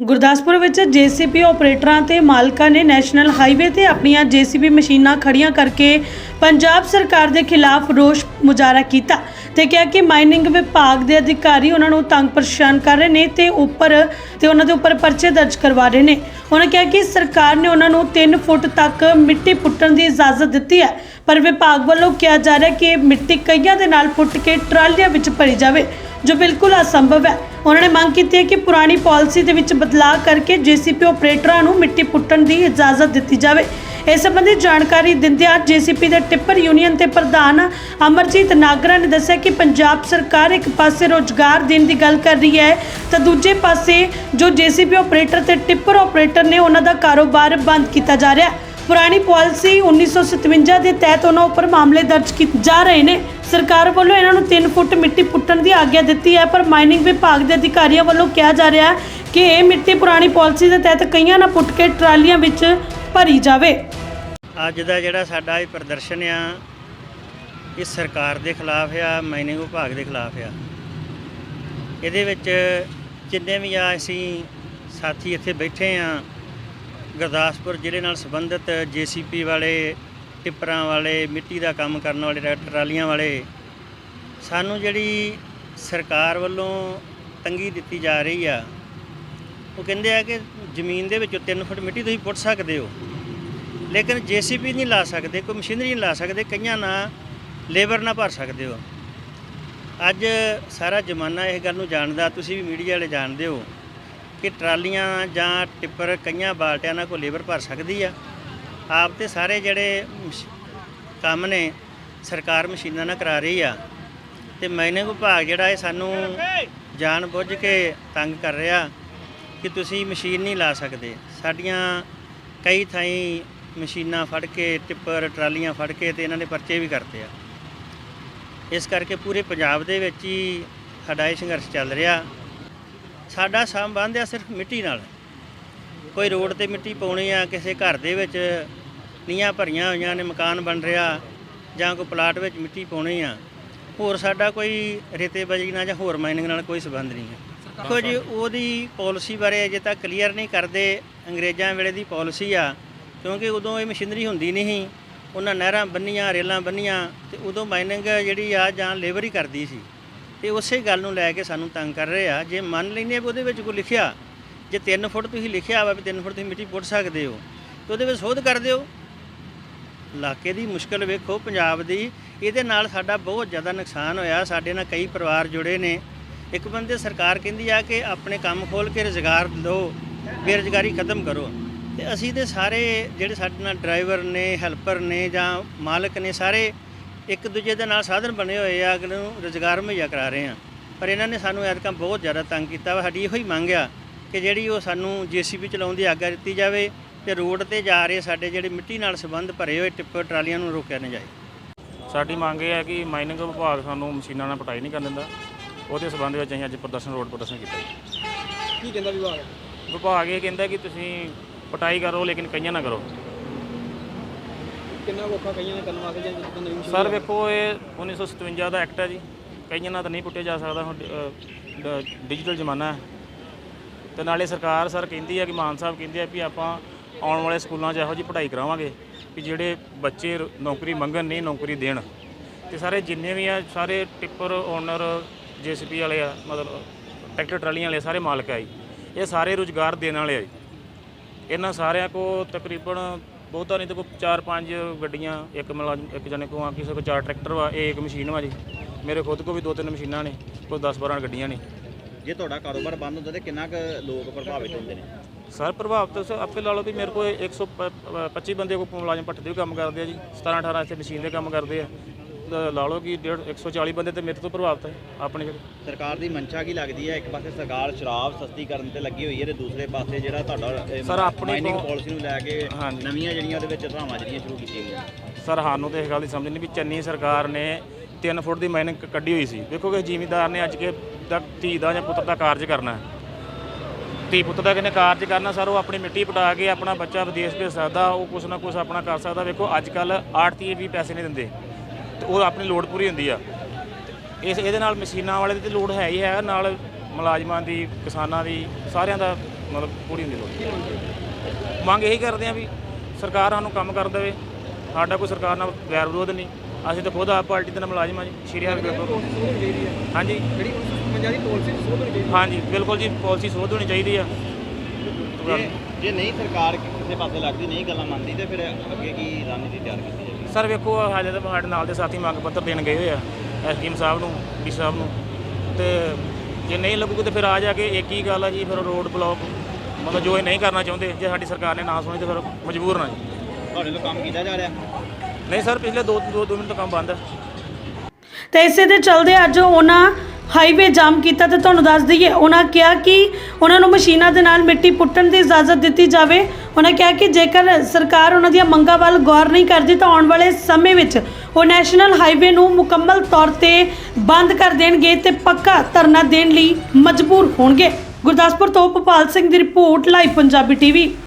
ਗੁਰਦਾਸਪੁਰ ਵਿੱਚ ਜੀਸੀਪੀ ਆਪਰੇਟਰਾਂ ਤੇ ਮਾਲਕਾਂ ਨੇ ਨੈਸ਼ਨਲ ਹਾਈਵੇ ਤੇ ਆਪਣੀਆਂ ਜੀਸੀਬੀ ਮਸ਼ੀਨਾਂ ਖੜੀਆਂ ਕਰਕੇ ਪੰਜਾਬ ਸਰਕਾਰ ਦੇ ਖਿਲਾਫ ਰੋਸ ਮੁਜ਼ਾਹਰਾ ਕੀਤਾ ਤੇ ਕਿਹਾ ਕਿ ਮਾਈਨਿੰਗ ਵਿਭਾਗ ਦੇ ਅਧਿਕਾਰੀ ਉਹਨਾਂ ਨੂੰ ਤੰਗ ਪਰੇਸ਼ਾਨ ਕਰ ਰਹੇ ਨੇ ਤੇ ਉੱਪਰ ਤੇ ਉਹਨਾਂ ਦੇ ਉੱਪਰ ਪਰਚੇ ਦਰਜ ਕਰਵਾ ਰਹੇ ਨੇ। ਉਹਨਾਂ ਕਿਹਾ ਕਿ ਸਰਕਾਰ ਨੇ ਉਹਨਾਂ ਨੂੰ 3 ਫੁੱਟ ਤੱਕ ਮਿੱਟੀ ਪੁੱਟਣ ਦੀ ਇਜਾਜ਼ਤ ਦਿੱਤੀ ਹੈ, ਪਰ ਵਿਭਾਗ ਵੱਲੋਂ ਕਿਹਾ ਜਾ ਰਿਹਾ ਕਿ ਇਹ ਮਿੱਟੀ ਕਈਆਂ ਦੇ ਨਾਲ ਪੁੱਟ ਕੇ ਟਰਾਲੀਆਂ ਵਿੱਚ ਭਰੀ ਜਾਵੇ। ਜੋ ਬਿਲਕੁਲ ਅਸੰਭਵ ਹੈ। ਉਹਨਾਂ ਨੇ ਮੰਗ ਕੀਤੀ ਹੈ ਕਿ ਪੁਰਾਣੀ ਪਾਲਿਸੀ ਦੇ ਵਿੱਚ ਬਦਲਾਅ ਕਰਕੇ ਜੀਸੀਪੀ ਆਪਰੇਟਰਾਂ ਨੂੰ ਮਿੱਟੀ ਪੁੱਟਣ ਦੀ ਇਜਾਜ਼ਤ ਦਿੱਤੀ ਜਾਵੇ। ਇਸ ਸੰਬੰਧੀ ਜਾਣਕਾਰੀ ਦਿੰਦਿਆਂ ਜੀਸੀਪੀ ਦੇ ਟਿੱਪਰ ਯੂਨੀਅਨ ਦੇ ਪ੍ਰਧਾਨ ਅਮਰਜੀਤ ਨਾਗਰਾ ਨੇ ਦੱਸਿਆ ਕਿ ਪੰਜਾਬ ਸਰਕਾਰ ਇੱਕ ਪਾਸੇ ਰੋਜ਼ਗਾਰ ਦੇਣ ਦੀ ਗੱਲ ਕਰ ਰਹੀ ਹੈ, ਤਾਂ ਦੂਜੇ ਪਾਸੇ ਜੋ ਜੀਸੀਪੀ ਆਪਰੇਟਰ ਤੇ ਟਿੱਪਰ ਆਪਰੇਟਰ ਨੇ ਉਹਨਾਂ ਦਾ ਕਾਰੋਬਾਰ ਬੰਦ ਕੀਤਾ ਜਾ ਰਿਹਾ ਹੈ। ਪੁਰਾਣੀ ਪਾਲਿਸੀ 1957 ਦੇ ਤਹਿਤ ਉਹਨਾਂ ਉੱਪਰ ਮਾਮਲੇ ਦਰਜ ਕੀਤੇ ਜਾ ਰਹੇ ਨੇ। ਸਰਕਾਰ ਵੱਲੋਂ ਇਹਨਾਂ ਨੂੰ 3 ਫੁੱਟ ਮਿੱਟੀ ਪੁੱਟਣ ਦੀ ਆਗਿਆ ਦਿੱਤੀ ਹੈ, ਪਰ ਮਾਈਨਿੰਗ ਵਿਭਾਗ ਦੇ ਅਧਿਕਾਰੀਆਂ ਵੱਲੋਂ ਕਿਹਾ ਜਾ ਰਿਹਾ ਹੈ ਕਿ ਇਹ ਮਿੱਟੀ ਪੁਰਾਣੀ ਪਾਲਿਸੀ ਦੇ ਤਹਿਤ ਕਈਆਂ ਨਾਲ ਪੁੱਟ ਕੇ ਟਰਾਲੀਆਂ ਵਿੱਚ ਭਰੀ ਜਾਵੇ। ਅੱਜ ਦਾ ਜਿਹੜਾ ਸਾਡਾ ਇਹ ਪ੍ਰਦਰਸ਼ਨ ਆ, ਇਹ ਸਰਕਾਰ ਦੇ ਖਿਲਾਫ ਆ, ਮਾਈਨਿੰਗ ਵਿਭਾਗ ਦੇ ਖਿਲਾਫ ਆ। ਇਹਦੇ ਵਿੱਚ ਜਿੰਨੇ ਵੀ ਆ ਅਸੀਂ ਸਾਥੀ ਇੱਥੇ ਬੈਠੇ ਆ ਗੁਰਦਾਸਪੁਰ ਜ਼ਿਲ੍ਹੇ ਨਾਲ ਸੰਬੰਧਿਤ ਜੀਸੀਪੀ ਵਾਲੇ, ਟਿੱਪਰਾਂ ਵਾਲੇ, ਮਿੱਟੀ ਦਾ ਕੰਮ ਕਰਨ ਵਾਲੇ, ਟਰੈਕਟਰ ਟਰਾਲੀਆਂ ਵਾਲੇ, ਸਾਨੂੰ ਜਿਹੜੀ ਸਰਕਾਰ ਵੱਲੋਂ ਤੰਗੀ ਦਿੱਤੀ ਜਾ ਰਹੀ ਆ, ਉਹ ਕਹਿੰਦੇ ਆ ਕਿ ਜ਼ਮੀਨ ਦੇ ਵਿੱਚੋਂ 3 ਫੁੱਟ ਮਿੱਟੀ ਤੁਸੀਂ ਪੁੱਟ ਸਕਦੇ ਹੋ। ਲੇਕਿਨ ਜੀਸੀਪੀ ਨਹੀਂ ਲਾ ਸਕਦੇ, ਕੋਈ ਮਸ਼ੀਨਰੀ ਨਹੀਂ ਲਾ ਸਕਦੇ, ਕਈਆਂ ਨਾ ਲੇਬਰ ਨਾ ਭਰ ਸਕਦੇ ਹੋ। ਅੱਜ ਸਾਰਾ ਜ਼ਮਾਨਾ ਇਹ ਗੱਲ ਨੂੰ ਜਾਣਦਾ, ਤੁਸੀਂ ਵੀ ਮੀਡੀਆ ਵਾਲੇ ਜਾਣਦੇ ਹੋ। ਕਿ ਟਰਾਲੀਆਂ ਜਾਂ ਟਿੱਪਰ ਕਈਆਂ ਬਾਲਟਿਆਂ ਨਾਲ ਕੋਈ ਲੇਬਰ ਭਰ ਸਕਦੀ ਆ। ਆਪ ਤੇ ਸਾਰੇ ਜਿਹੜੇ ਮਸ਼- ਕੰਮ ਨੇ, ਸਰਕਾਰ ਮਸ਼ੀਨਾਂ ਨਾਲ ਕਰਾ ਰਹੀ ਆ। ਤੇ ਮਾਈਨਿੰਗ ਵਿਭਾਗ ਜਿਹੜਾ ਇਹ ਸਾਨੂੰ ਜਾਣ ਬੁੱਝ ਕੇ ਤੰਗ ਕਰ ਰਿਹਾ ਕਿ ਤੁਸੀਂ ਮਸ਼ੀਨ ਨਹੀਂ ਲਾ ਸਕਦੇ। ਸਾਡੀਆਂ ਕਈ ਥਾਈਂ ਮਸ਼ੀਨਾਂ ਫੜ ਕੇ, ਟਿੱਪਰ, ਟਰਾਲੀਆਂ ਫੜ ਕੇ ਤੇ ਇਹਨਾਂ ਨੇ ਪਰਚੇ ਵੀ ਕਰਤੇ ਆ। ਇਸ ਕਰਕੇ ਪੂਰੇ ਪੰਜਾਬ ਦੇ ਵਿੱਚ ਹੀ ਸਾਡਾ ਇਹ ਸੰਘਰਸ਼ ਚੱਲ ਰਿਹਾ। ਸਾਡਾ ਸੰਬੰਧ ਆ ਸਿਰਫ ਮਿੱਟੀ ਨਾਲ। ਕੋਈ ਰੋਡ ਤੇ ਮਿੱਟੀ ਪਾਉਣੀ ਆ ਕਿਸੇ ਘਰ ਦੇ ਵਿੱਚ ਨੀਆਂ ਭਰੀਆਂ ਹੋਈਆਂ ਨੇ ਮਕਾਨ ਬਣ ਰਿਹਾ ਜਾਂ ਕੋਈ ਪਲਾਟ ਵਿੱਚ ਮਿੱਟੀ ਪਾਉਣੀ ਆ ਹੋਰ ਸਾਡਾ ਕੋਈ ਰੇਤੇਬਾਜੀ ਨਾਲ ਜਾਂ ਹੋਰ ਮਾਈਨਿੰਗ ਨਾਲ ਕੋਈ ਸਬੰਧ ਨਹੀਂ ਹੈ। ਦੇਖੋ ਜੀ ਉਹਦੀ ਪਾਲਿਸੀ ਬਾਰੇ ਅਜੇ ਤੱਕ ਕਲੀਅਰ ਨਹੀਂ ਕਰਦੇ ਅੰਗਰੇਜ਼ਾਂ ਵੇਲੇ ਦੀ ਪਾਲਿਸੀ ਆ ਕਿਉਂਕਿ ਉਦੋਂ ਇਹ ਮਸ਼ੀਨਰੀ ਹੁੰਦੀ ਨਹੀਂ ਉਹਨਾਂ ਨਹਿਰਾਂ ਬੰਨੀਆਂ ਰੇਲਾਂ ਬੰਨੀਆਂ ਤੇ ਉਦੋਂ ਮਾਈਨਿੰਗ ਜਿਹੜੀ ਆ ਜਾਂ ਲੇਬਰ ਹੀ ਕਰਦੀ ਸੀ। ਤੇ ਉਸੇ ਗੱਲ ਨੂੰ ਲੈ ਕੇ ਸਾਨੂੰ ਤੰਗ ਕਰ ਰਹੇ ਆ। ਜੇ ਮੰਨ ਲੈਂਦੇ ਆ ਵੀ ਉਹਦੇ ਵਿੱਚ ਕੋਈ ਲਿਖਿਆ, ਜੇ 3 ਫੁੱਟ ਤੁਸੀਂ ਲਿਖਿਆ ਵਾ ਵੀ 3 ਫੁੱਟ ਤੁਸੀਂ ਮਿੱਟੀ ਪੁੱਟ ਸਕਦੇ ਹੋ, ਤੇ ਉਹਦੇ ਵਿੱਚ ਸੋਧ ਕਰ ਦਿਓ। ਇਲਾਕੇ ਦੀ ਮੁਸ਼ਕਲ ਵੇਖੋ, ਪੰਜਾਬ ਦੀ, ਇਹਦੇ ਨਾਲ ਸਾਡਾ ਬਹੁਤ ਜ਼ਿਆਦਾ ਨੁਕਸਾਨ ਹੋਇਆ। ਸਾਡੇ ਨਾਲ ਕਈ ਪਰਿਵਾਰ ਜੁੜੇ ਨੇ। ਇੱਕ ਬੰਦੇ ਸਰਕਾਰ ਕਹਿੰਦੀ ਆ ਕਿ ਆਪਣੇ ਕੰਮ ਖੋਲ ਕੇ ਰੁਜ਼ਗਾਰ ਦਿਓ, ਬੇਰੁਜ਼ਗਾਰੀ ਖਤਮ ਕਰੋ। ਤੇ ਅਸੀਂ ਤੇ ਸਾਰੇ ਜਿਹੜੇ ਸਾਡੇ ਨਾਲ ਡਰਾਈਵਰ ਨੇ, ਹੈਲਪਰ ਨੇ ਜਾਂ ਮਾਲਕ ਨੇ ਸਾਰੇ ਇੱਕ ਦੂਜੇ ਦੇ ਨਾਲ ਸਾਧਨ ਬਣੇ ਹੋਏ ਆ ਅਗਲੇ ਨੂੰ ਰੁਜ਼ਗਾਰ ਮੁਹੱਈਆ ਕਰਾ ਰਹੇ ਆ ਪਰ ਇਹਨਾਂ ਨੇ ਸਾਨੂੰ ਐਤਕਾਂ ਬਹੁਤ ਜ਼ਿਆਦਾ ਤੰਗ ਕੀਤਾ ਵਾ। ਸਾਡੀ ਇਹੋ ਹੀ ਮੰਗ ਆ ਕਿ ਜਿਹੜੀ ਉਹ ਸਾਨੂੰ ਜੀਸੀਬੀ ਚਲਾਉਣ ਦੀ ਆਗਿਆ ਦਿੱਤੀ ਜਾਵੇ ਤੇ ਰੋਡ ਤੇ ਜਾ ਰਹੇ ਸਾਡੇ ਜਿਹੜੇ ਮਿੱਟੀ ਨਾਲ ਸੰਬੰਧ ਭਰੇ ਹੋਏ ਟਿੱਪਰ ਟਰਾਲੀਆਂ ਨੂੰ ਰੋਕਿਆ ਨਾ ਜਾਏ। ਸਾਡੀ ਮੰਗ ਇਹ ਹੈ ਕਿ ਮਾਈਨਿੰਗ ਵਿਭਾਗ ਸਾਨੂੰ ਮਸ਼ੀਨਾਂ ਨਾਲ ਪਟਾਈ ਨਹੀਂ ਕਰਨ ਦਿੰਦਾ। ਉਹਦੇ ਸਬੰਧ ਵਿੱਚ ਅਸੀਂ ਅੱਜ ਪ੍ਰਦਰਸ਼ਨ ਰੋਡ ਪ੍ਰਦਰਸ਼ਨ ਕੀਤਾ। ਕੀ ਕਹਿੰਦਾ ਵਿਭਾਗ? ਵਿਭਾਗ ਇਹ ਕਹਿੰਦਾ ਕਿ ਤੁਸੀਂ ਪਟਾਈ ਕਰੋ ਲੇਕਿਨ ਕਈਆਂ ਨਾ ਕਰੋ। ਕਿੰਨਾ ਔਖਾ ਕਈਆਂ ਨੇ ਕਰਨ ਵਾਸਤੇ ਜਾਂ ਜਦੋਂ ਨਵੀਂ ਸਰ ਵੇਖੋ ਇਹ 1957 ਦਾ ਐਕਟ ਹੈ ਜੀ। ਕਈਆਂ ਨਾਲ ਤਾਂ ਨਹੀਂ ਪੁੱਟਿਆ ਜਾ ਸਕਦਾ ਹੁਣ ਡਿਜੀਟਲ ਜ਼ਮਾਨਾ ਹੈ। ਤੇ ਨਾਲੇ ਸਰਕਾਰ ਸਰ ਕਹਿੰਦੀ ਹੈ ਕਿ ਮਾਨ ਸਾਹਿਬ ਕਹਿੰਦੇ ਆ ਵੀ ਆਪਾਂ ਆਉਣ ਵਾਲੇ ਸਕੂਲਾਂ 'ਚ ਇਹੋ ਜਿਹੀ ਪੜ੍ਹਾਈ ਕਰਾਵਾਂਗੇ ਕਿ ਜਿਹੜੇ ਬੱਚੇ ਨੌਕਰੀ ਮੰਗਣ ਨਹੀਂ ਨੌਕਰੀ ਦੇਣ। ਤੇ ਸਾਰੇ ਜਿੰਨੇ ਵੀ ਆ ਸਾਰੇ ਟਿੱਪਰ ਓਨਰ ਜੀਸੀਪੀ ਵਾਲੇ ਆ ਮਤਲਬ ਟਰੈਕਟਰ ਟਰਾਲੀਆਂ ਵਾਲੇ ਸਾਰੇ ਮਾਲਕ ਆ ਜੀ। ਇਹ ਸਾਰੇ ਰੁਜ਼ਗਾਰ ਦੇਣ ਵਾਲੇ ਆ ਜੀ। ਇਹਨਾਂ ਸਾਰਿਆਂ ਕੋ ਤਕਰੀਬਨ ਬਹੁਤਾ ਨਹੀਂ ਤਾਂ ਕੋਈ 4-5 ਗੱਡੀਆਂ ਇੱਕ ਮੁਲਾਜ਼ਮ ਇੱਕ ਜਣੇ ਕੋ ਆ ਕਿਸੇ ਕੋ ਚਾਰ ਟਰੈਕਟਰ ਵਾ ਇਹ ਇੱਕ ਮਸ਼ੀਨ ਵਾ ਜੀ। ਮੇਰੇ ਖੁਦ ਕੋ ਵੀ ਦੋ ਤਿੰਨ ਮਸ਼ੀਨਾਂ ਨੇ ਕੋਈ 10-12 ਗੱਡੀਆਂ ਨੇ। ਜੇ ਤੁਹਾਡਾ ਕਾਰੋਬਾਰ ਬੰਦ ਹੁੰਦਾ ਤੇ ਕਿੰਨਾ ਕੁ ਲੋਕ ਪ੍ਰਭਾਵਿਤ ਹੁੰਦੇ ਨੇ? ਸਰ ਪ੍ਰਭਾਵ ਤਾਂ ਸਰ ਆਪੇ ਲਾ ਲਓ ਵੀ ਮੇਰੇ ਕੋਲ 125 ਬੰਦੇ ਕੋ ਮੁਲਾਜ਼ਮ ਭੱਠੇ ਦੇ ਵੀ ਕੰਮ ਕਰਦੇ ਆ ਜੀ 17-18 ਇੱਥੇ ਮਸ਼ੀਨ ਦੇ ਕੰਮ ਕਰਦੇ ਆ। ਲਾ ਲਓ ਕਿ 140 ਬੰਦੇ ਤੇ ਮੇਰੇ ਤੋਂ ਪ੍ਰਭਾਵਿਤ ਹੈ ਆਪਣੇ ਜਿਹੜੇ ਸਰਕਾਰ ਦੀ ਮਨਸ਼ਾ ਕੀ ਲੱਗਦੀ ਹੈ? ਇੱਕ ਪਾਸੇ ਸਰਕਾਰ ਸ਼ਰਾਬ ਸਸਤੀ ਕਰਨ ਤੇ ਲੱਗੀ ਹੋਈ ਹੈ ਤੇ ਦੂਸਰੇ ਪਾਸੇ ਜਿਹੜਾ ਤੁਹਾਡਾ Sir, ਆਪਣੀ ਮਾਈਨਿੰਗ ਪਾਲਿਸੀ ਨੂੰ ਲੈ ਕੇ ਹਾਂਜੀ। ਨਵੀਆਂ ਜਿਹੜੀਆਂ ਉਹਦੇ ਵਿੱਚ ਧਾਰਾਵਾਂ ਜਿਹੜੀਆਂ ਸ਼ੁਰੂ ਕੀਤੀਆਂ ਗਈਆਂ। ਸਰ ਸਾਨੂੰ ਤਾਂ ਇਹ ਗੱਲ ਦੀ ਸਮਝ ਨਹੀਂ ਵੀ ਚੰਨੀ ਸਰਕਾਰ ਨੇ 3 ਫੁੱਟ ਦੀ ਮਾਈਨਿੰਗ ਕੱਢੀ ਹੋਈ ਸੀ। ਵੇਖੋ ਕਿ ਜ਼ਿਮੀਂਦਾਰ ਨੇ ਅੱਜ ਕੇ ਤੱਕ ਧੀ ਦਾ ਜਾਂ ਪੁੱਤਰ ਦਾ ਕਾਰਜ ਕਰਨਾ ਹੈ। ਧੀ ਪੁੱਤ ਦਾ ਕਿਨੇ ਕਾਰਜ ਕਰਨਾ? ਸਰ ਉਹ ਆਪਣੀ ਮਿੱਟੀ ਪਟਾ ਕੇ ਆਪਣਾ ਬੱਚਾ ਵਿਦੇਸ਼ ਭੇਜ ਸਕਦਾ ਉਹ ਕੁਛ ਨਾ ਕੁਛ ਆਪਣਾ ਕਰ ਸਕਦਾ। ਵੇਖੋ ਅੱਜ ਕੱਲ ਆੜਤੀਏ ਵੀ ਪੈਸੇ ਨਹੀਂ ਦਿੰਦੇ। ਤੇ ਉਹ ਆਪਣੀ ਲੋੜ ਪੂਰੀ ਹੁੰਦੀ ਆ। ਇਸ ਇਹਦੇ ਨਾਲ ਮਸ਼ੀਨਾਂ ਵਾਲੇ ਦੀ ਤੇ ਲੋੜ ਹੈ ਹੀ ਹੈ ਨਾਲ ਮੁਲਾਜ਼ਮਾਂ ਦੀ ਕਿਸਾਨਾਂ ਦੀ ਸਾਰਿਆਂ ਦਾ ਮਤਲਬ ਪੂਰੀ ਹੁੰਦੀ ਲੋੜ। ਮੰਗ ਇਹੀ ਕਰਦੇ ਆ ਵੀ ਸਰਕਾਰ ਸਾਨੂੰ ਕੰਮ ਕਰ ਦੇਵੇ। ਸਾਡਾ ਕੋਈ ਸਰਕਾਰ ਨਾਲ ਵੈਰ ਵਿਰੋਧ ਨਹੀਂ। ਅਸੀਂ ਤਾਂ ਖੁਦ ਆਪ ਪਾਰਟੀ ਦੇ ਨਾਲ ਮੁਲਾਜ਼ਮ ਆ ਜੀ ਸ਼੍ਰੀ ਹਰਗੋਬਿੰਦ ਹੈ ਹਾਂਜੀ। ਜਿਹੜੀ 1955 ਦੀ ਪਾਲਿਸੀ ਸੋਧ ਹੋਣੀ ਚਾਹੀਦੀ ਹਾਂਜੀ ਬਿਲਕੁਲ ਜੀ ਪਾਲਿਸੀ ਸੋਧ ਹੋਣੀ ਚਾਹੀਦੀ ਆ। ਜੇ ਨਹੀਂ ਸਰਕਾਰ ਕਿਸੇ ਪਾਸੇ ਲੱਗਦੀ ਨਹੀਂ ਗੱਲਾਂ ਮੰਨਦੀ ਤੇ ਫਿਰ ਅੱਗੇ ਕੀ ਰਣਨੀਤੀ ਤਿਆਰ ਕੀਤੀ ਜਾਏਗੀ ਸਰ ਵੇਖੋ ਹਾਲੇ ਤਾਂ ਸਾਡੇ ਨਾਲ ਦੇ ਸਾਥੀ ਮੰਗ ਪੱਤਰ ਦੇਣ ਗਏ ਹੋਏ ਆ ਐਸਡੀਐਮ ਸਾਹਿਬ ਨੂੰ ਡੀ ਸਾਹਿਬ ਨੂੰ। ਤੇ ਜੇ ਨਹੀਂ ਲੱਗੂਗਾ ਤੇ ਫਿਰ ਆ ਜਾ ਕੇ ਇੱਕ ਹੀ ਗੱਲ ਆ ਜੀ ਫਿਰ ਰੋਡ ਬਲੌਕ ਮਤਲਬ ਜੋ ਇਹ ਨਹੀਂ ਕਰਨਾ ਚਾਹੁੰਦੇ ਜੇ ਸਾਡੀ ਸਰਕਾਰ ਨੇ ਨਾ ਸੁਣੀ ਤੇ ਫਿਰ ਮਜਬੂਰ ਨਾ ਜੀ। ਤੁਹਾਡੇ ਵੱਲੋਂ ਕੰਮ ਕੀਤਾ ਜਾ ਰਿਹਾ? ਨਹੀਂ ਸਰ ਪਿਛਲੇ 2 2 2 ਮਿੰਟ ਤੋਂ ਕੰਮ ਬੰਦ ਹੈ ਤੇ ਇਸੇ ਦੇ ਚਲਦੇ ਅੱਜ ਉਹਨਾਂ ਹਾਈਵੇ ਜਾਮ ਕੀਤਾ ਤੇ ਤੁਹਾਨੂੰ ਦੱਸ ਦਈਏ, ਉਹਨਾਂ ਕਿਹਾ ਕਿ ਉਹਨਾਂ ਨੂੰ ਮਸ਼ੀਨਾਂ ਦੇ ਨਾਲ ਮਿੱਟੀ ਪੁੱਟਣ ਦੀ ਇਜਾਜ਼ਤ ਦਿੱਤੀ ਜਾਵੇ। ਉਹਨਾਂ ਕਿਹਾ ਕਿ ਜੇਕਰ ਸਰਕਾਰ ਉਹਨਾਂ ਦੀਆਂ ਮੰਗਾਂ ਵੱਲ ਗੌਰ ਨਹੀਂ ਕਰਦੀ ਤਾਂ ਆਉਣ ਵਾਲੇ ਸਮੇਂ ਵਿੱਚ ਉਹ ਨੈਸ਼ਨਲ ਹਾਈਵੇ ਨੂੰ ਮੁਕੰਮਲ ਤੌਰ ਤੇ ਬੰਦ ਕਰ ਦੇਣਗੇ ਤੇ ਪੱਕਾ ਧਰਨਾ ਦੇਣ ਲਈ ਮਜਬੂਰ ਹੋਣਗੇ। ਗੁਰਦਾਸਪੁਰ ਤੋਂ ਭੋਪਾਲ ਸਿੰਘ ਦੀ ਰਿਪੋਰਟ, ਲਾਈਵ ਪੰਜਾਬੀ ਟੀਵੀ।